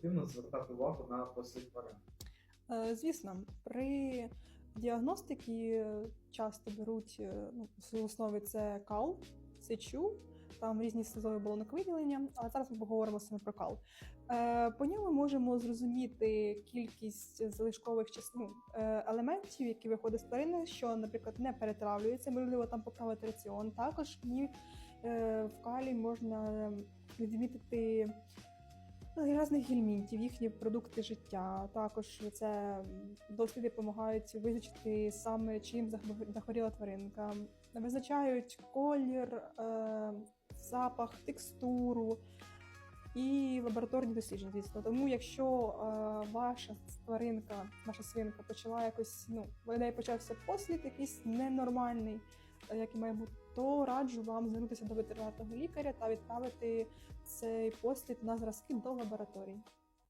ефективно звертати увагу на послід тварин? Е, Звісно, при діагностиці часто беруть е, ну, в основі це кал, сечу, там різні слизові балонок-виділення, але зараз ми поговоримо саме про кал. Е, По ньому можемо зрозуміти кількість залишкових ну, е, елементів, які виходять з тварини, що, наприклад, не перетравлюються, можливо, там поправити раціон. Також е, в калі можна відмітити і різних гельмінтів, їхні продукти життя. Також це досліди допомагають визначити саме чим захворі- захворіла тваринка. Визначають колір, е, запах, текстуру і лабораторні дослідження, звісно. Тому, якщо е, ваша тваринка, ваша свинка почала якось, ну, в неї почався послід якийсь ненормальний, е, і має то раджу вам звернутися до ветеринарного лікаря та відправити цей послід на зразки до лабораторії.